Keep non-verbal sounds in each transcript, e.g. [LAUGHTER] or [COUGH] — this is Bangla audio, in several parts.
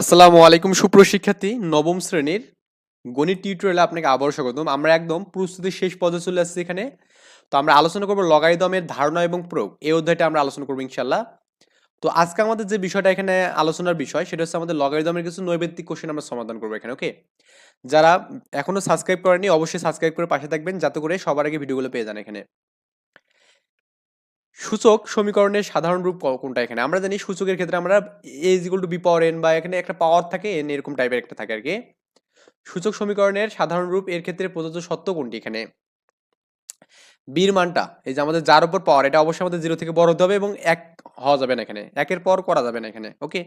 আসসালামু আলাইকুম সুপ্রশিক্ষার্থী নবম শ্রেণির গণিত টিউটোরিয়ালে আপনাকে আবার স্বাগতম। আমরা একদম প্রস্তুতির শেষ পর্যায়ে চলে আসছি এখানে। তো আমরা আলোচনা করব লগারিদমের ধারণা এবং প্রয়োগ। এই অধ্যায়টা আমরা আলোচনা করব ইনশাল্লাহ তো আজকে আমাদের যে বিষয়টা এখানে আলোচনার বিষয়, সেটা হচ্ছে আমাদের লগারিদমের কিছু নৈবেদিক কোশ্চেন আমরা সমাধান করব এখানে ওকে যারা এখনও সাবস্ক্রাইব করেনি অবশ্যই সাবস্ক্রাইব করে পাশে থাকবেন, যাতে করে সবার আগে ভিডিওগুলো পেয়ে যান এখানে। সূচক সমীকরণের সাধারণ রূপ কোনটা এখানে? আমরা জানি সূচকের ক্ষেত্রে আমরা A is equal to B power N বা এখানে একটা পাওয়ার থাকে এন এরকম টাইপের একটা থাকে আর কি সূচক সমীকরণের সাধারণ রূপ এর ক্ষেত্রে প্রযোজ্য সত্য কোনটি এখানে? বির মানটা, এই যে আমাদের যার উপর পাওয়ার এটা অবশ্যই আমাদের জিরো থেকে বড় হতে হবে এবং এক হওয়া যাবে না এখানে। একের পর করা যাবে না এখানে ওকে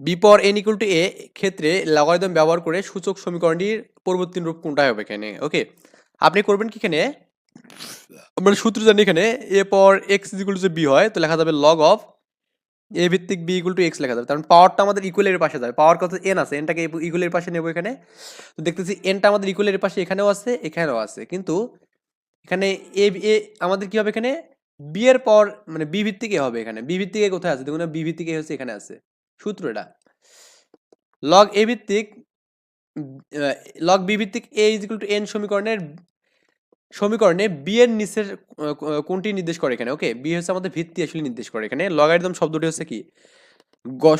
বি পর এন ইকুয়াল টু এ ক্ষেত্রে লগারিদম ব্যবহার করে সূচক সমীকরণটির পরবর্তী রূপ কোনটা হবে এখানে ওকে আপনি করবেন কি এখানে? আমরা সূত্র জানি এখানে এ পর এক্স ইকুয়াল টু বি হয়, তো লেখা যাবে লগ অফ এ ভিত্তিক বি ইকুয়াল টু এক্স লেখা যাবে। কারণ পাওয়ারটা আমাদের ইকুয়ালের পাশে যাবে। পাওয়ার কত? এন আছে। এনটাকে ইকুয়ালের পাশে নেব এখানে। তো দেখতেছি এনটা আমাদের ইকুয়ালের পাশে এখানেও আছে এখানেও আছে। কিন্তু এখানে এ এ আমাদের কি হবে এখানে? বি এর পর মানে বি ভিত্তিক এ হবে এখানে। বি ভিত্তিক এ কোথায় আছে? দেখুন বি ভিত্তিক এ হচ্ছে এখানে আছে। সূত্র এটা লগ এ ভিত্তিক লগ বি ভিত্তিক A is equal to N সমীকরণের সমীকরণে বি এর নিচের কোনটি নির্দেশ করে এখানে? ওকে বি হচ্ছে আমাদের ভিত্তি আসলে নির্দেশ করে এখানে। লগারিদম শব্দটি হচ্ছে কি?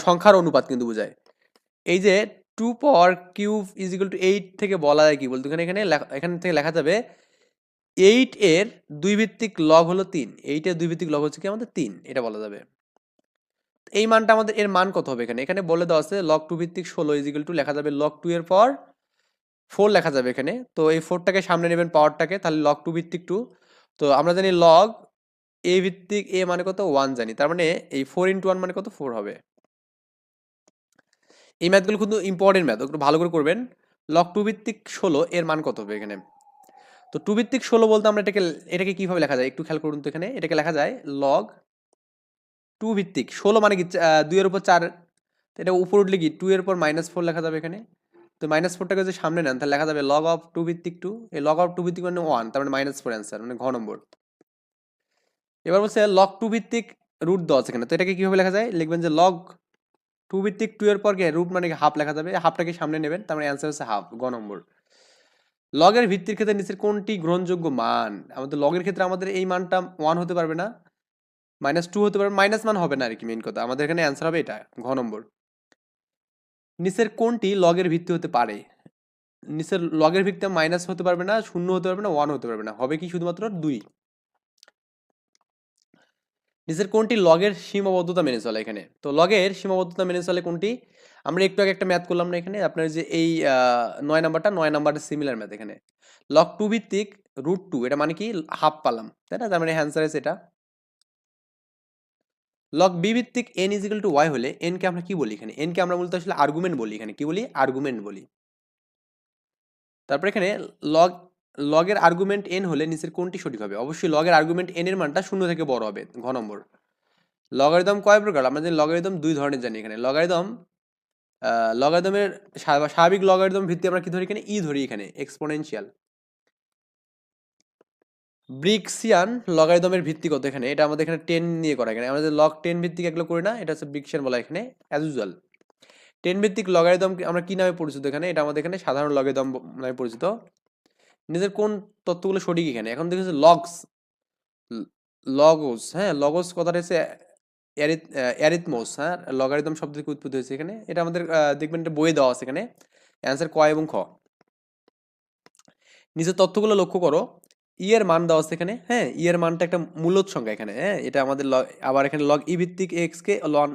সংখ্যার অনুপাত কিন্তু বোঝায়। এই যে two power cube is equal to eight থেকে বলা যায় কি বলতো? এখানে এখানে এখান থেকে লেখা যাবে এইট এর দুই ভিত্তিক লগ হলো তিন। এইট এর দুই ভিত্তিক লগ হচ্ছে কি আমাদের তিন? এটা বলা যাবে। এই মানটা আমাদের, এর মান কত হবে এখানে? এখানে বলে দেওয়া আছে লগ টু ভিত্তিক ষোলো ইজ ইকুয়াল টু লেখা যাবে লগ টু এর পর ফোর লেখা যাবে এখানে। তো এই ফোরটাকে সামনে নেবেন পাওয়ারটাকে তাহলে লগ টু ভিত্তিক টু তো আমরা জানি লগ এ ভিত্তিক এ মানে কত? ওয়ান জানি। তার মানে এই ফোর ইন্টু ওয়ান মানে কত? ফোর হবে। এই ম্যাথগুলো কিন্তু ইম্পর্টেন্ট ম্যাথ একটু ভালো করে করবেন। লগ টু ভিত্তিক ষোলো, এর মান কত হবে এখানে? তো টু ভিত্তিক ষোলো বলতে আমরা এটাকে এটাকে কীভাবে লেখা যায়? একটু খেয়াল করুন তো এখানে। এটাকে লেখা যায় লগ টু ভিত্তিক। ষোলো মানে কি? দুইয়ের উপর চার, এটা উপর উঠলে কি? টু এর উপর মাইনাস ফোর লেখা যাবে এখানে। তো মাইনাস ফোরটাকে যদি সামনে নেন, তাহলে লেখা যাবে লগ অফ টু ভিত্তিক টু এই লগ অফ টু ভিত্তিক মানে ওয়ান তার মানে মাইনাস ফোর অ্যান্সার মানে ঘ নম্বর এবার বলছে লগ টু ভিত্তিক রুট দশ এখানে। তো এটাকে কীভাবে লেখা যায়? লিখবেন যে লগ টু ভিত্তিক টু এর পর রুট মানে হাফ লেখা যাবে। হাফটাকে সামনে নেবেন, তার মানে অ্যান্সার হচ্ছে হাফ গ নম্বর লগের ভিত্তির ক্ষেত্রে নিচের কোনটি গ্রহণযোগ্য মান? আমাদের লগের ক্ষেত্রে আমাদের এই মানটা ওয়ান হতে পারবে না। মাইনাস টু হতে পারবে মাইনাস মান হবে না আর কি মেন কথা। আমাদের এখানে অ্যান্সার হবে এটা, ঘ নম্বর নিচের কোনটি লগের ভিত্তি হতে পারে। নিচের লগের ভিত্তি মাইনাস হতে পারবে না, শূন্য হতে পারবে না ওয়ান হতে পারবে না। হবে কি শুধুমাত্র দুই। নিচের কোনটি লগের সীমাবদ্ধতা মেনে চলে এখানে। তো লগের সীমাবদ্ধতা মেনে চলে কোনটি আমরা একটু আগে একটা ম্যাথ করলাম না এখানে? আপনার যে এই নয় নাম্বারটা নয় নাম্বারের সিমিলার ম্যাথ এখানে। লগ টু ভিত্তিক রুট টু এটা মানে কি? হাফ পালাম। তাই না? তার মানে অ্যান্সার আছে এটা। লগ বি ভিত্তিক এন ইজিক্যাল টু ওয়াই হলে এন কে আমরা কি বলি এখানে? এন কে আমরা বলতে আসলে আর্গুমেন্ট বলি এখানে। কি বলি? আর্গুমেন্ট বলি। তারপর এখানে লগ লগের আর্গুমেন্ট এন হলে নিচের কোনটি সঠিক হবে? অবশ্যই লগের আর্গুমেন্ট এন এর মানটা শূন্য থেকে বড় হবে, ঘ নম্বর। লগারিদম কয় প্রকার? আমরা জানি লগারিদম দুই ধরনের জানি এখানে। লগারিদম লগারিদমের স্বাভাবিক লগারিদম ভিত্তি আমরা কি ধরি এখানে? ই ধরি এখানে এক্সপোনেনশিয়াল ব্রিক্সিয়ান লগারিদমের ভিত্তি কত এখানে? এটা আমাদের এখানে টেন নিয়ে করা এখানে। আমাদের লগ টেন ভিত্তিক এগুলো করি না, এটা হচ্ছে ব্রিক্সিয়ান বলা এখানে অ্যাজ ইউজুয়াল টেন ভিত্তিক লগারিদম আমরা কি নামে পরিচিত এখানে? এটা আমাদের এখানে সাধারণ লগারিদম নামে পরিচিত। নিজের কোন তত্ত্বগুলো সঠিক এখানে? এখন দেখেছে লগস লগোস হ্যাঁ? লগোস কথাটা হচ্ছে অ্যারিথমোস হ্যাঁ? লগারিদম শব্দ থেকে উৎপত্তি হয়েছে এখানে। এটা আমাদের দেখবেন এটা বইয়ে দেওয়া আছে এখানে। অ্যান্সার ক এবং খ। নিজের তথ্যগুলো লক্ষ্য করো। ই এর মান দেওয়া আছে এখানে হ্যাঁ ই এর মানটা একটা মূলত সংখ্যা এখানে হ্যাঁ এটা আমাদের আবার এখানে লগ ই ভিত্তিক এক্স কে লন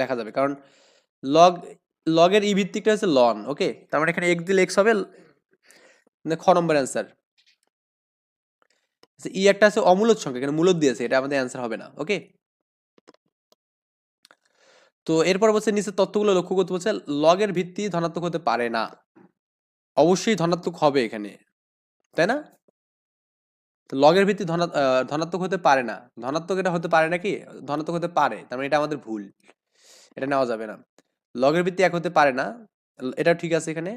লেখা যাবে, কারণ লগ লগের ই ভিত্তিকটা হচ্ছে লন ওকে তার মানে এখানে এক্স দিলে এক্স হবে মানে খ নম্বর অ্যান্সার ই একটা আছে অমূলত সংখ্যা, এখানে মূলত দিয়েছে, এটা আমাদের অ্যান্সার হবে না ওকে তো এরপর বলছে নিচের তথ্যগুলো লক্ষ্য করতে বলছে, লগের ভিত্তি ধনাত্মক হতে পারে না, অবশ্যই ধনাত্মক হবে এখানে, তাই না? লগের ভিত্তি ধনাত্মক হতে পারে না। ধনাত্মক এটা হতে পারে নাকি? ধনাত্মক হতে পারে, তার মানে এটা আমাদের ভুল। এটা নেওয়া যাবে না। লগের ভিত্তি এক হতে পারে না এটা ঠিক আছে এখানে।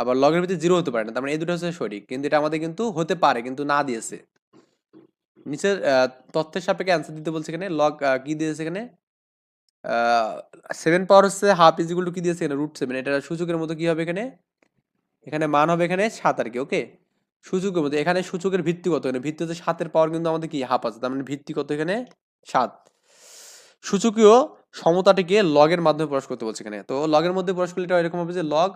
আবার লগের ভিত্তি জিরো হতে পারে না, তার মানে এই দুটো হচ্ছে সঠিক। কিন্তু এটা আমাদের কিন্তু হতে পারে, কিন্তু না দিয়েছে। নিচের তথ্যের সাপেক্ষে অ্যান্সার দিতে বলছে এখানে লগ কি দিয়েছে এখানে? সেভেন পাওয়ার হচ্ছে হাফ ইজ ইকুয়াল টু কি দিয়েছে এখানে? রুট সেভেন এটা সূচকের মতো কি হবে এখানে? এখানে মান হবে এখানে সাত আর কি ওকে সূচকের মতো এখানে সূচকের ভিত্তি কত? এখানে ভিত্তি হচ্ছে সাতের পাওয়ার কিন্তু আমাদের কি? হাফ আছে। তার মানে ভিত্তি কত এখানে? সাত। সূচকীয় সমতাটিকে লগের মাধ্যমে প্রকাশ করতে বলছে এখানে। তো লগের মধ্যে প্রকাশ করলে এটা এরকম হবে যে লগ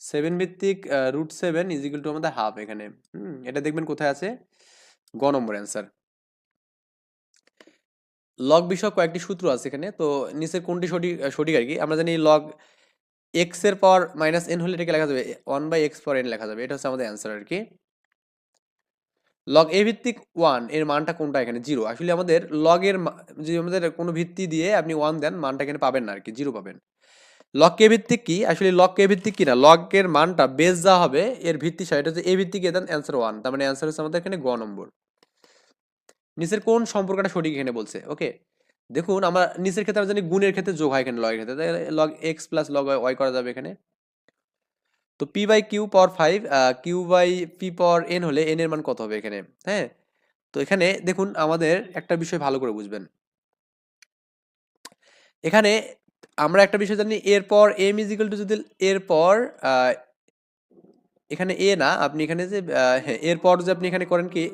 সেভেন ভিত্তিক root seven is equal to আমাদের হাফ এখানে। হুম, এটা দেখবেন কোথায় আছে? গ নম্বর অ্যান্সার লগ বিষয়ক কয়েকটি সূত্র আছে এখানে। তো নিচের কোনটি সঠিক সঠিক আর কি? আমরা জানি লগ এক্সের পাওয়ার মাইনাস এন হলে এটাকে লেখা যাবে one by X power N লেখা যাবে। এটা হচ্ছে আমাদের অ্যান্সার আর কি। লগ এ ভিত্তিক ওয়ানের মানটা কোনটা এখানে? জিরো আসলে আমাদের লগের যে আমাদের কোনো ভিত্তি দিয়ে আপনি ওয়ান দেন, মানটা এখানে পাবেন না আর কি জিরো পাবেন। লগ কে ভিত্তিক কি? আসলে লগ কে ভিত্তিক কি না? লগের মানটা বেস যা হবে, এর ভিত্তি সেটা হচ্ছে এ ভিত্তিক দেন অ্যান্সার ওয়ান তার মানে অ্যান্সার হচ্ছে আমাদের এখানে গ নম্বর। নিচের কোন সম্পর্কটা সঠিক এখানে বলছে? ওকে দেখুন, আমরা নিচের ক্ষেত্রে আমরা জানি গুণের ক্ষেত্রে যোগ হয় এখানে লগের ক্ষেত্রে। তাই log X plus log Y করা যাবে এখানে। তো P by Q power five Q by P power N হলে এন এর মান কত হবে এখানে? হ্যাঁ? তো এখানে দেখুন, আমাদের একটা বিষয় ভালো করে বুঝবেন। এখানে আমরা একটা বিষয় জানি এরপর এম ইজিক্যাল টু যদি এরপর এখানে এ না, আপনি এখানে যে হ্যাঁ এরপর যে আপনি এখানে করেন কি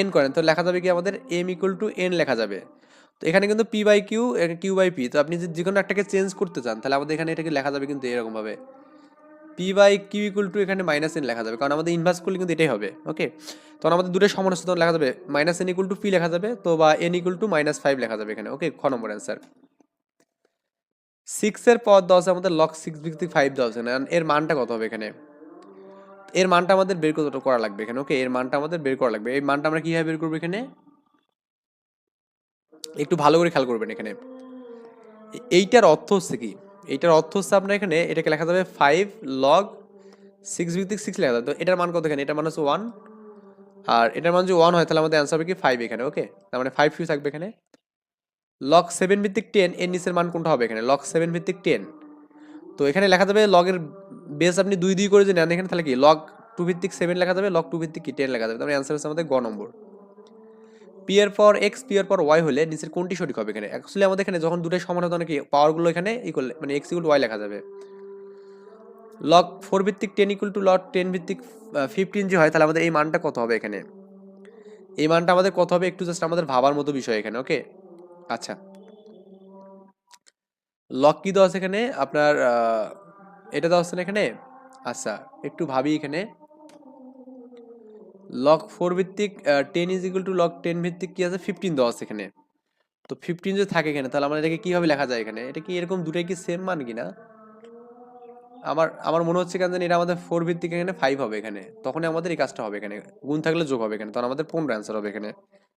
এন করেন তো লেখা যাবে কি আমাদের এম ইকুয়াল টু এন লেখা যাবে। তো এখানে কিন্তু P by Q Q by P তো আপনি যদি যে কোনো একটাকে চেঞ্জ করতে চান, তাহলে আমাদের এখানে এটাকে লেখা যাবে কিন্তু এরকমভাবে। P by Q equal to এখানে মাইনাস এন লেখা যাবে, কারণ আমাদের ইনভার্স করলে কিন্তু এটাই হবে ওকে তখন আমাদের দুটো সমান তখন লেখা যাবে minus N equal to P লেখা যাবে, তো বা N equal to minus five লেখা যাবে এখানে ওকে খ নম্বর অ্যান্সার সিক্সের পর আছে আমাদের লক সিক্স ভিত্তিক ফাইভ দেওয়া এর মানটা কত হবে এখানে? এর মানটা আমাদের বের করা লাগবে এখানে ওকে এর মানটা আমাদের বের করা লাগবে, এই মানটা আমরা কীভাবে বের করব এখানে? একটু ভালো করে খেয়াল করবেন এখানে। এইটার অর্থ হচ্ছে কি? এইটার অর্থ হচ্ছে আপনার এখানে এটাকে লেখা যাবে ফাইভ লগ সিক্স ভিত্তিক সিক্স লেখা যাবে। তো এটার মান কত এখানে? এটার মান হচ্ছে ওয়ান আর এটার মান যদি ওয়ান হয়, তাহলে আমাদের অ্যান্সার হবে কি? ফাইভ এখানে ওকে তার মানে ফাইভ ফিউ থাকবে এখানে। লগ সেভেন ভিত্তিক টেন এর নিচের মান কোনটা হবে এখানে? লগ সেভেন ভিত্তিক টেন তো এখানে লেখা যাবে লগের বেস আপনি দুই দুই করে যে নেন, এখানে তাহলে কি? লগ টু ভিত্তিক সেভেন লেখা যাবে লগ টু ভিত্তিক কি টেন লেখা যাবে। তাহলে অ্যান্সার হচ্ছে আমাদের গ নম্বর। পি এর পর এক্স পি এর পর ওয়াই হলে নিচের কোনটি সঠিক হবে এখানে? অ্যাকচুয়ালি আমাদের এখানে যখন দুটোই সমান হতো নাকি পাওয়ারগুলো এখানে ইকুয়াল মানে এক্স ইকুয়াল ওয়াই লেখা যাবে। লক ফোর ভিত্তিক ten equal to log ten ভিত্তিক ফিফটিন যে হয়, তাহলে আমাদের এই মানটা কত হবে এখানে? এই মানটা আমাদের কত হবে? একটু জাস্ট আমাদের ভাবার মতো বিষয় এখানে ওকে আচ্ছা। লক কি দেওয়া আছে এখানে? আপনার এটা দেওয়া আছে না এখানে? আচ্ছা একটু ভাবি এখানে। লক ফোর ভিত্তিক ten is equal to log ten ভিত্তিক কি আছে? ফিফটিন দেওয়া আছে এখানে। তো ফিফটিন যদি থাকে এখানে, তাহলে আমরা এটাকে কীভাবে লেখা যায় এখানে? এটা কি এরকম দুটাই কি সেম মান কিনা? আমার আমার মনে হচ্ছে কেন এটা আমাদের ফোর ভিত্তিক এখানে ফাইভ হবে এখানে। তখনই আমাদের এই কাজটা হবে এখানে। গুণ থাকলে যোগ হবে এখানে। তখন আমাদের পনেরো অ্যান্সার হবে এখানে।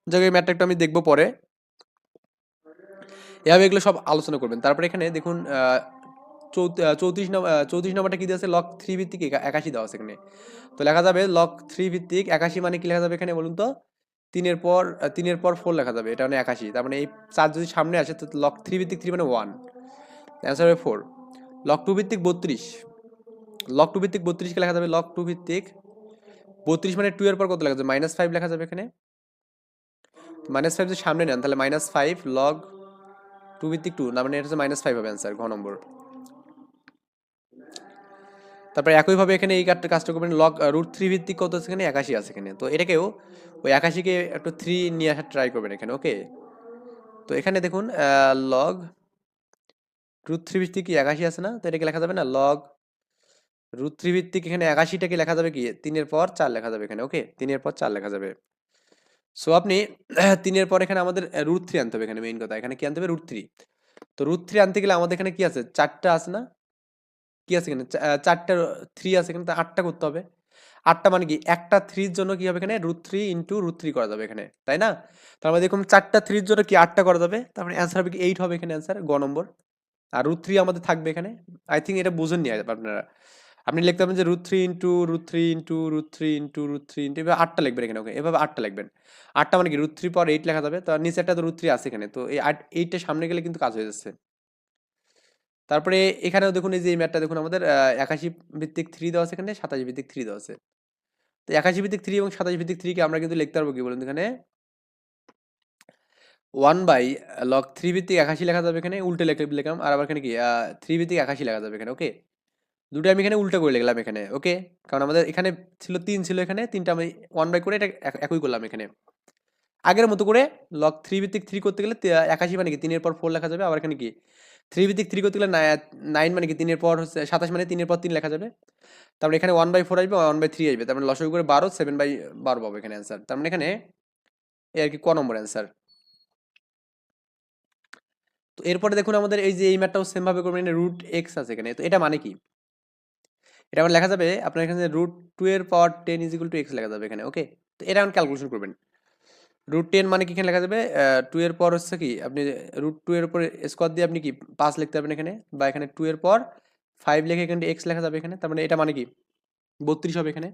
যাকে এই ম্যাটটা আমি দেখব পরে। এভাবে এগুলো সব আলোচনা করবেন। তারপরে এখানে দেখুন চৌত্রিশ নম্বর চৌত্রিশ নম্বরটা কি দিয়েছে? লক থ্রি ভিত্তিক একাশি দেওয়া আছে এখানে। তো লেখা যাবে লক থ্রি ভিত্তিক, একাশি মানে কি লেখা যাবে এখানে বলুন তো? তিনের পর তিনের পর ফোর লেখা যাবে, এটা মানে একাশি। তার মানে এই চার যদি সামনে আসে, তো লক থ্রি ভিত্তিক থ্রি মানে ওয়ান অ্যান্সার হবে ফোর লক টু ভিত্তিক বত্রিশ। লক টু ভিত্তিক বত্রিশকে লেখা যাবে লক টু ভিত্তিক বত্রিশ মানে টু এর পর কত লেখা যাবে? মাইনাস ফাইভ লেখা যাবে এখানে। মাইনাস ফাইভ যদি সামনে নেন, তাহলে মাইনাস ফাইভ লগ টু ভিত্তিক টু না মানে এটা হচ্ছে মাইনাস ফাইভ হবে অ্যান্সার ঘ নম্বর। তারপরে একইভাবে এখানে এই কাজটা কাজটা করবেন। লগ রুট থ্রি ভিত্তিক কত আছে এখানে? একাশি আছে এখানে। তো এটাকেও ওই একাশিকে একটু থ্রি নিয়ে আসার ট্রাই করবেন এখানে ওকে তো এখানে দেখুন লগ রুট থ্রি ভিত্তিক কি একাশি আছে না? তো এটাকে লেখা যাবে না লগ রুট থ্রি ভিত্তিক এখানে একাশিটাকে লেখা যাবে কি? তিনের পর চার লেখা যাবে এখানে ওকে তিনের পর চার লেখা যাবে। সো আপনি [CLEARS THROAT] তিনের পর এখানে আমাদের রুট থ্রি আনতে হবে এখানে মেইন কথা। এখানে কি আনতে হবে? রুট থ্রি তো রুট থ্রি আনতে গেলে আমাদের এখানে কি আছে? চারটা আছে না? কি আছে এখানে চারটা থ্রি আছে এখানে আটটা করতে হবে। আটটা মানে কি? একটা থ্রির জন্য কি হবে এখানে? Root three into root three করা যাবে এখানে, তাই না? তার মানে দেখুন চারটা থ্রির জন্য কি আটটা করা যাবে? তারপরে অ্যান্সার হবে কি? এইট হবে এখানে অ্যান্সার গ নম্বর। আর রুট থ্রি আমাদের থাকবে এখানে। আই থিঙ্ক এটা বুঝেননি আপনারা। আপনি লিখতে পারেন যে root three into root three into root three into root three into এভাবে আটটা লিখবেন এখানে, ওকে? এভাবে আটটা লিখবেন। আটটা মানে কি? রুট থ্রি পর এইট লেখা যাবে। তো নিচে একটা তো রুট থ্রি আছে এখানে। তো এই আট এইটটা সামনে গেলে কিন্তু কাজ হয়ে যাচ্ছে। তারপরে এখানেও দেখুন এই যে এই ম্যাটটা দেখুন আমাদের একাশি ভিত্তিক থ্রি দেওয়া আছে এখানে, সাতাশি ভিত্তিক থ্রি দেওয়া আছে। তো একাশি ভিত্তিক থ্রি এবং সাতাশ ভিত্তিক থ্রিকে আমরা কিন্তু লিখতে পারব কি বলুন এখানে? ওয়ান বাই লক থ্রি ভিত্তিক একাশি লেখা যাবে এখানে, উল্টে লেখে, লিখলাম, আর আবার এখানে কি থ্রি ভিত্তিক একাশি লেখা যাবে এখানে ওকে দুটো আমি এখানে উল্টো করে লিখলাম এখানে ওকে কারণ আমাদের এখানে ছিল তিন, ছিল এখানে, তিনটা আমি ওয়ান বাই করে এটা একই করলাম এখানে। আগের মতো করে লক থ্রি ভিত্তিক থ্রি করতে গেলে একাশি মানে কি, তিনের পর ফোর লেখা যাবে, আবার এখানে কি? থ্রি ভিত্তিক থ্রি করতে গেলে নাইন মানে কি, তিনের পর হচ্ছে সাতাশ মানে তিনের পর তিন লেখা যাবে। তারপরে এখানে ওয়ান বাই ফোর আসবে ওয়ান বাই থ্রি আসবে তার মানে লসই করে বারো সেভেন বাই বারো পাবো এখানে অ্যান্সার তার মানে এখানে এই আর কি ক নম্বর অ্যান্সার তো এরপরে দেখুন আমাদের এই যে এই ম্যাটটাও সেম ভাবে করবেন রুট এক্স আছে এখানে, তো এটা মানে কি? এটা আমার লেখা যাবে, আপনার এখানে রুট টু এর power ten is two X লেখা যাবে এখানে ওকে তো এটা এখন ক্যালকুলেশন করবেন। রুট টেন মানে কি এখানে লেখা যাবে? টু এর পর হচ্ছে কি, আপনি রুট টু এর উপরে স্কোয়ার দিয়ে আপনি কি পাঁচ লিখতে পারবেন এখানে? বা এখানে টু এর পর ফাইভ লিখে এখানে এক্স লেখা যাবে এখানে। তার মানে এটা মানে কি? বত্রিশ হবে এখানে।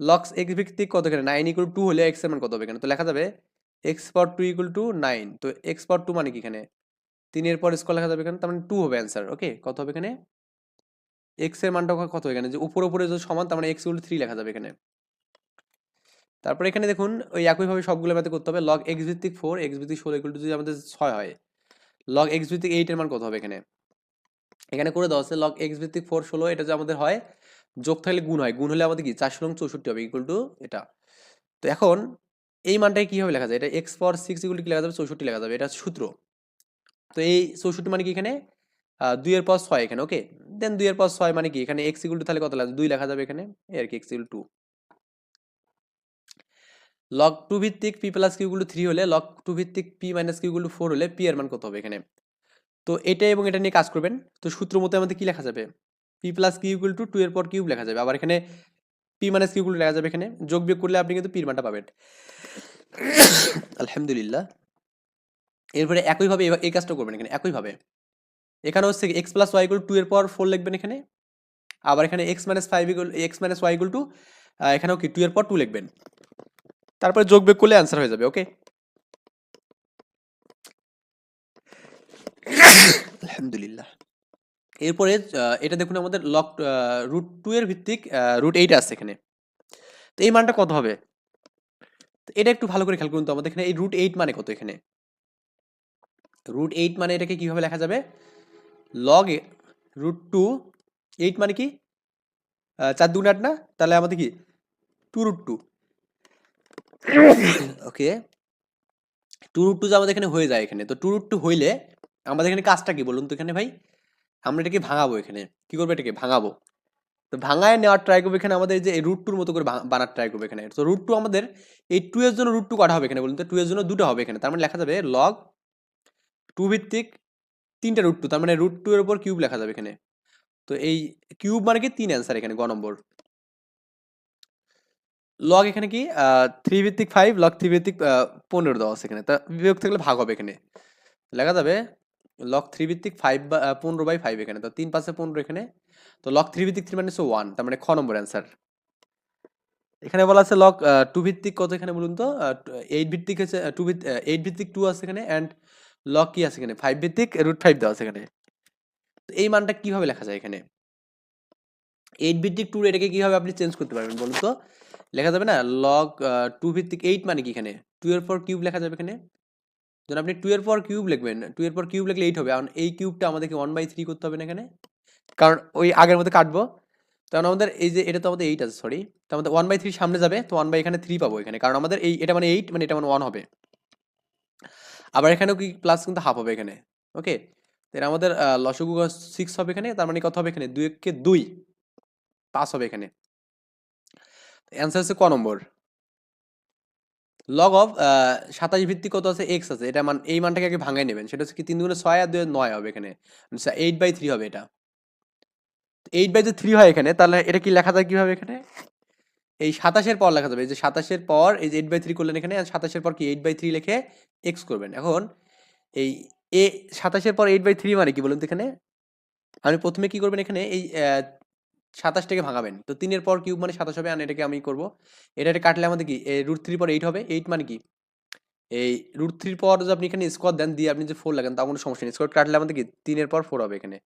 লক্স এক্স ভিত্তিক কত এখানে? নাইন ইকুয়াল টু হলে এক্সের মান কত হবে এখানে? তো লেখা যাবে এক্স পর টু ইকুয়াল টু নাইন তো এক্স পর টু মানে কি এখানে? তিনের পর স্কোয়ার লেখা যাবে এখানে। তার মানে টু হবে অ্যান্সার ওকে কত হবে এখানে? এক্সের মানটা কত এখানে? যে উপর উপরে যে সমান, তার মানে এক্স ইকুয়াল থ্রি লেখা যাবে এখানে। তারপরে এখানে দেখুন, ওই একইভাবে সবগুলো ম্যাথে করতে হবে। লগ এক্স ভিত্তিক ফোর এক্স ভিত্তিক ষোলো ইকুয়াল টু যদি আমাদের ছয় হয় লগ এক্স ভিত্তিক এইটের মান কত হবে এখানে? এখানে করে দেওয়া আছে লগ এক্স ভিত্তিক ফোর ষোলো, এটা যে আমাদের হয়, যোগ থাকলে গুণ হয়। গুণ হলে আমাদের কি? চারশো লং চৌষট্টি হবে ইকুয়াল টু এটা। তো এখন এই মানটাকে কীভাবে লেখা যায়? এটা এক্স পর সিক্স ইকুয়াল কি লেখা যাবে? চৌষট্টি লেখা যাবে। এটা সূত্র। তো এই চৌষট্টি মানে কি এখানে? দুইয়ের পর ছয় এখানে ওকে দেন দুইয়ের পর ছয় মানে কি? এখানে এক্স ইকুয়াল টু তাহলে কত লাগবে দুই লেখা যাবে এখানে, এই আর কি X equal to log two ভিত্তিক পি প্লাস কিউগুলো থ্রি হলে লগ টু ভিত্তিক পি মাইনাস কিউগুলো ফোর হলে পি এর মান কত হবে এখানে? তো এটা এবং এটা নিয়ে কাজ করবেন। তো সূত্র মতো আমাদের কি লেখা যাবে? P plus Q equal to two এর পর কিউব লেখা যাবে। আবার এখানে পি মাইনাস কিউগুলো লেখা যাবে এখানে। যোগ বিয়োগ করলে আপনি কিন্তু পির মানটা পাবেন। আলহামদুলিল্লাহ। এরপরে একইভাবে এই কাজটা করবেন এখানে একইভাবে এখানে হচ্ছে এক্স প্লাস ওয়াই টু এর পর ফোর লিখবেন এখানে। আবার এখানে x minus five equal x minus y two এখানেও কি টু এর পর টু লিখবেন। তারপরে যোগ বিয়োগ করলে অ্যান্সার হয়ে যাবে ওকে আলহামদুলিল্লাহ। এরপরে এটা দেখুন আমাদের লক রুট টু এর ভিত্তিক রুট এইট আছে এখানে। তো এই মানটা কত হবে? এটা একটু ভালো করে খেয়াল করুন তো আমাদের এখানে, এই রুট এইট মানে কত এখানে? রুট এইট মানে এটাকে কীভাবে লেখা যাবে? লগ রুট টু এইট মানে কি? চার দুগুণ আট না? তাহলে আমাদের কি? Two root two okay two root two যে আমাদের এখানে হয়ে যায় এখানে। তো টু রুট টু হইলে আমাদের এখানে কাজটা কি বলুন তো এখানে ভাই? আমরা এটাকে ভাঙাবো এখানে। কি করব এটাকে? ভাঙাবো। তো ভাঙায় নেওয়ার ট্রাই করব এখানে আমাদের যে রুট টুর মতো করে বানার ট্রাই করব এখানে। তো রুট টু আমাদের এই টু এর জন্য রুট টু কাটা হবে এখানে বলুন তো। টু এর জন্য দুটো হবে এখানে। তার মানে লেখা যাবে লগ টু ভিত্তিক তিনটা রুট টু তার মানে রুট টু এর উপর কিউব লেখা যাবে এখানে। তো এই কিউব মানে কি? তিন অ্যান্সার এখানে, গ নম্বর। লগ এখানে কি? থ্রি ভিত্তিক ফাইভ লগ থ্রি ভিত্তিক পনেরো দেওয়া আছে এখানে। তা বিয়োগ থাকলে ভাগ হবে এখানে। লেখা যাবে লক থ্রি ভিত্তিক ফাইভ বা পনেরো বাই ফাইভ এখানে। তো তিন পাশে পনেরো এখানে। তো লক থ্রি ভিত্তিক থ্রি মানে হচ্ছে ওয়ান তার মানে খ নম্বর অ্যান্সার এখানে বলা আছে লক টু ভিত্তিক কত এখানে বলুন তো? এইট ভিত্তিক হচ্ছে টু ভিত্তিক এইট ভিত্তিক টু আছে এখানে অ্যান্ড লক কি আছে এখানে? ফাইভ ভিত্তিক রুট ফাইভ দেওয়া আছে এখানে। তো এই মানটা কীভাবে লেখা যায় এখানে? এইট ভিত্তিক টু এটাকে কীভাবে আপনি চেঞ্জ করতে পারবেন বলুন তো? লেখা যাবে না? লগ টু ভিত্তিক এইট মানে কি এখানে? টু এর পর কিউব লেখা যাবে এখানে। যখন আপনি টু এর পর কিউব লিখবেন। টু এর পর কিউব লিখলে এইট হবে। কারণ এই কিউবটা আমাদেরকে ওয়ান বাই থ্রি করতে হবে না এখানে। কারণ ওই আগের মধ্যে কাটবো। তখন আমাদের এই যে, এটা তো আমাদের এইট আছে সরি তো আমাদের ওয়ান বাই থ্রি সামনে যাবে। তো ওয়ান বাই এখানে থ্রি পাবো এখানে। কারণ আমাদের এই, এটা মানে এইট মানে এটা মানে ওয়ান হবে। আবার এখানেও কি প্লাস কিন্তু হাফ হবে এখানে। ওকে তাহলে আমাদের লসগু সিক্স হবে এখানে। তার মানে কত হবে এখানে? দুই কে দুই। পাঁচ হবে এখানে। অ্যান্সার হচ্ছে ক নম্বর। লগ অফ সাতাশ ভিত্তিক কত আছে? এক্স আছে। এটা মান, এই মানটাকে আগে ভাঙাই নেবেন। সেটা হচ্ছে কি তিন দুগুণে ছয় আর দুই নয় হবে এখানে। এইট বাই থ্রি হবে এটা। এইট বাই যে থ্রি হয় এখানে। তাহলে এটা কি লেখা যায় কীভাবে এখানে? এই সাতাশের পর লেখা যাবে। এই যে সাতাশের পর, এই যে এইট বাই থ্রি করলেন এখানে, আর সাতাশের পর কি এইট বাই থ্রি লিখে এক্স করবেন। এখন এই এ সাতাশের পর এইট বাই থ্রি মানে কি বলুন তো এখানে? আপনি প্রথমে কি করবেন এখানে? এই সাতাশটাকে ভাঙাবেন। তো তিনের পর কিউব মানে সাতাশ হবে, আর এটাকে আমি করব। এটা কাটলে আমাদের কি? রুট পর এইট হবে। এইট মানে কি? এই রুট থ্রির পর যদি আপনি এখানে স্কোয়ার দেন, দিয়ে আপনি যে ফোর লাগেন তা কোনো সমস্যা নেই। স্কোয়ার কাটলে আমাদের কি? তিনের পর ফোর হবে এখানে।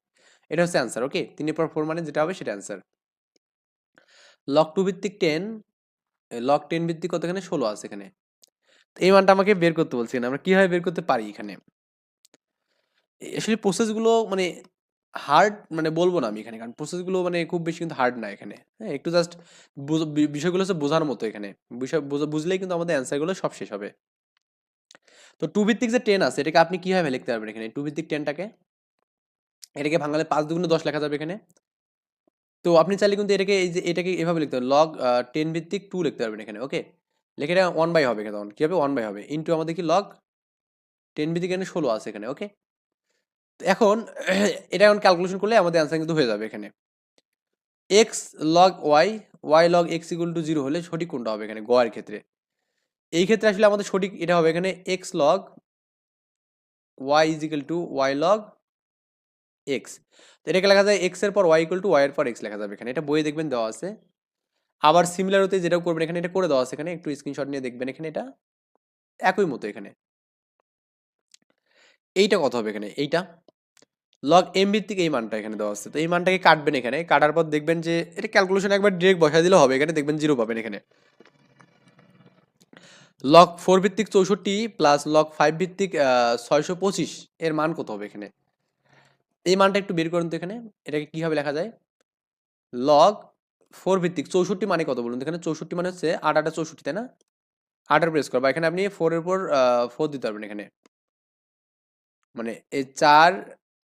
এটা হচ্ছে অ্যান্সার ওকে তিনের পর ফোর মানে যেটা হবে, সেটা অ্যান্সার লক টু ভিত্তিক টেন লক টেন ভিত্তিক কত এখানে ষোলো আছে এখানে। এই মানটা আমাকে বের করতে বলছেন আমরা কীভাবে বের করতে পারি এখানে? আসলে প্রসেসগুলো মানে হার্ড মানে বলব না আমি এখানে, কারণ প্রসেসগুলো মানে খুব বেশি কিন্তু হার্ড না এখানে। হ্যাঁ একটু জাস্ট বিষয়গুলো হচ্ছে বোঝার মতো এখানে। বিষয়, বোঝা- বুঝলেই কিন্তু আমাদের অ্যান্সারগুলো সব শেষ হবে। তো টু ভিত্তিক যে টেন আছে, এটাকে আপনি কীভাবে লিখতে পারবেন এখানে? টু ভিত্তিক টেনটাকে এটাকে ভাঙালে পাঁচ দুগুণে দশ লেখা যাবে এখানে। তো আপনি চাইলে কিন্তু এটাকে, এই যে এটাকে এভাবে লিখতে হবে লগ টেন ভিত্তিক টু লিখতে পারবেন এখানে ওকে লিখে এটা ওয়ান বাই হবে এখানে তখন। ওয়ান বাই হবে। ইন্টু আমাদের কি লগ টেন ভিত্তিক এখানে ষোলো আছে এখানে ওকে এখন [CLEARS THROAT] এটা এখন ক্যালকুলেশন করলে আমাদের অ্যান্সার কিন্তু হয়ে যাবে এখানে। X log y y log x equal to zero হলে সঠিক কোনটা হবে এখানে? গয়ের ক্ষেত্রে। এই ক্ষেত্রে আসলে আমাদের সঠিক এটা হবে এখানে x log y is equal to y log x তো এটাকে লেখা যায় এক্সের পর ওয়াই ইকুয়াল টু ওয়াই এর পর এক্স লেখা যাবে এখানে। এটা বইয়ে দেখবেন দেওয়া আছে। আবার সিমিলার হতে যেটা করবেন এখানে এটা করে দেওয়া আছে এখানে। একটু স্ক্রিনশট নিয়ে দেখবেন এখানে এটা। একই মতো এখানে। এইটা কত হবে এখানে? এইটা। লগ এম ভিত্তিক এই মানটা এখানে দেওয়া আছে। তো এই মানটাকে কাটবেন এখানে। কাটার পর দেখবেন যে এটা ক্যালকুলেশন একবার ডিরেক্ট বসাই দিলে হবে। এখানে দেখবেন জিরো পাবেন এখানে। লক ফোর ভিত্তিক চৌষট্টি প্লাস লক ফাইভ ভিত্তিক ছয়শো পঁচিশ, এর মান কত হবে এখানে? এই মানটা একটু বের করুন তো এখানে। এটাকে কীভাবে লেখা যায়? লগ ফোর ভিত্তিক চৌষট্টি মানে কত বলুন? এখানে চৌষট্টি মানে হচ্ছে আট, আটা চৌষট্টি, তাই না? আটার প্রেস করবা। এখানে আপনি ফোরের উপর ফোর দিতে পারবেন এখানে। মানে এই চার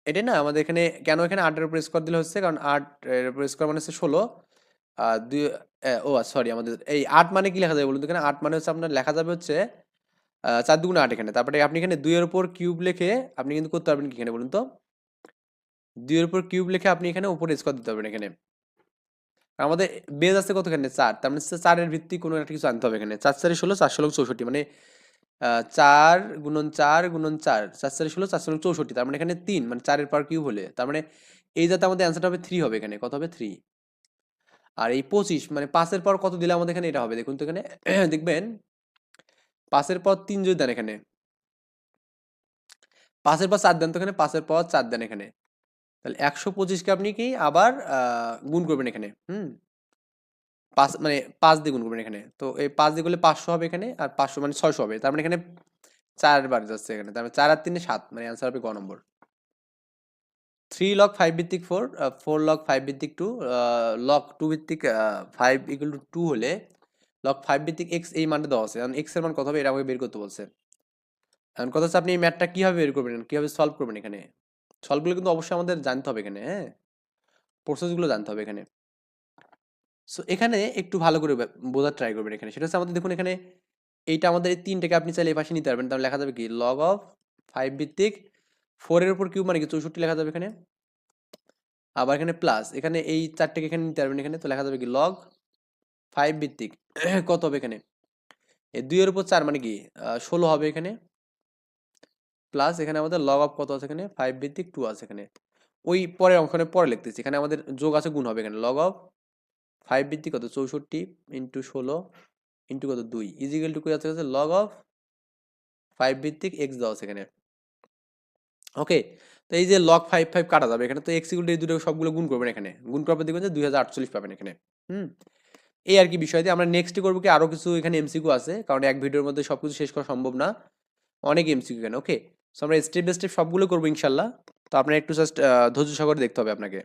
এটা না? আমাদের এখানে কেন এখানে আটের উপর স্কোয়ার দিলে হচ্ছে? কারণ আট, এর উপর স্কোয়ার মানে হচ্ছে ষোলো। আর দুই ও সরি আমাদের এই আট মানে কি লেখা যাবে বলুন এখানে আট মানে হচ্ছে আপনার লেখা যাবে হচ্ছে চার দুগুণে আট এখানে। তারপরে আপনি এখানে দুইয়ের উপর কিউব লিখে আপনি কিন্তু করতে পারবেন কি এখানে বলুন তো? দুইয়ের উপর কিউব লিখে আপনি এখানে উপরে স্কোয়ার দিতে পারবেন এখানে। আমাদের বেজ আছে কতখানে? চার। তার মানে চারের ভিত্তি কোনো একটা কিছু আনতে হবে এখানে। চার চারে ষোলো, চার ষোলো, চৌষট্টি। মানে চার গুণন চার গুণন চার চার চারে ষোলো চার ষোলো চৌষট্টি, তার মানে এখানে তিন মানে চারের পার কিউব হলে। তার মানে এই যাতে আমাদের অ্যান্সারটা হবে থ্রি হবে এখানে। কত হবে? থ্রি আর এই পঁচিশ মানে পাঁচের পর কত দিলে আমাদের এখানে এটা হবে? দেখুন তো এখানে, [CLEARS THROAT] দেখবেন, পাঁচের পর তিন যদি দেন এখানে, পাঁচের পর চার দেন তো এখানে, পাঁচের পর চার দেন এখানে। তাহলে একশো পঁচিশকে আপনি কি আবার গুণ করবেন এখানে, হুম? পাঁচ মানে পাঁচ দিয়ে গুণ করবেন এখানে। তো এই পাঁচ দিয়ে করলে পাঁচশো হবে এখানে আর পাঁচশো মানে ছয়শো হবে। তার মানে এখানে চার বার যাচ্ছে এখানে। তার মানে চার আর তিনে সাত মানে অ্যান্সার হবে গ নম্বর। থ্রি লক ফাইভ ভিত্তিক ফোর ফোর লক ফাইভ ভিত্তিক টু লক টু ভিত্তিক ফাইভ ইকুয়াল টু টু হলে লক ফাইভ ভিত্তিক এক্স এই মানটা দেওয়া আছে। কারণ এক্সের মান কত হবে এটা আমাকে বের করতে বলছে। এখন কথা হচ্ছে আপনি এই ম্যাথটা কীভাবে বের করবেন, কীভাবে সলভ করবেন এখানে? সলভগুলো কিন্তু অবশ্যই আমাদের জানতে হবে এখানে হ্যাঁ? প্রসেসগুলো জানতে হবে এখানে। সো এখানে একটু ভালো করে বোঝার ট্রাই করবেন এখানে। সেটা হচ্ছে আমাদের, দেখুন এখানে এইটা আমাদের এই তিনটাকে আপনি চাইলে এই পাশে নিতে পারবেন। তাহলে লেখা যাবে কি? লগ অফ ফাইভ ভিত্তিক ফোরের উপর কিউব মানে কি? চৌষট্টি লেখা যাবে এখানে। আবার এখানে প্লাস এখানে এই চারটাকে এখানে নিতে পারবেন এখানে। তো লেখা যাবে কি? লগ ফাইভ ভিত্তিক [CLEARS THROAT] কত হবে এখানে? এই দুইয়ের উপর চার মানে কি? ষোলো হবে এখানে। প্লাস এখানে আমাদের লগ অফ কত আছে এখানে? ফাইভ ভিত্তিক টু আছে এখানে। ওই পরের অংশনে পরে লিখতেছি। এখানে আমাদের যোগ আছে, গুণ হবে এখানে। লগ অফ ফাইভ ভিত্তিক কত? চৌষট্টি ইন্টু ষোলো ইন্টু কত? দুই ইজিক্যাল টু আছে? হচ্ছে লগ অফ ফাইভ ভিত্তিক এক্স দেওয়া আছে এখানে। ওকে তো এই যে লগ ফাইভ ফাইভ কাটা যাবে, এখানে তো এক্স এই দুটো সবগুলো গুণ করবেন এখানে। গুণ করার পর দেখবেন যে দুই হাজার আটচল্লিশ পাবেন এখানে। হুম? এই আর কি বিষয় দিয়ে আমরা নেক্সটে করব কি? আরও কিছু এখানে এমসিকিউ আছে, কারণ এক ভিডিওর মধ্যে সব কিছু শেষ করা সম্ভব না। অনেক এমসিকিউ এখানে ওকে সো আমরা স্টেপ বাই স্টেপ সবগুলো করব ইনশাল্লাহ। তো আপনার একটু জাস্ট ধৈর্য সহকারে দেখতে হবে আপনাকে।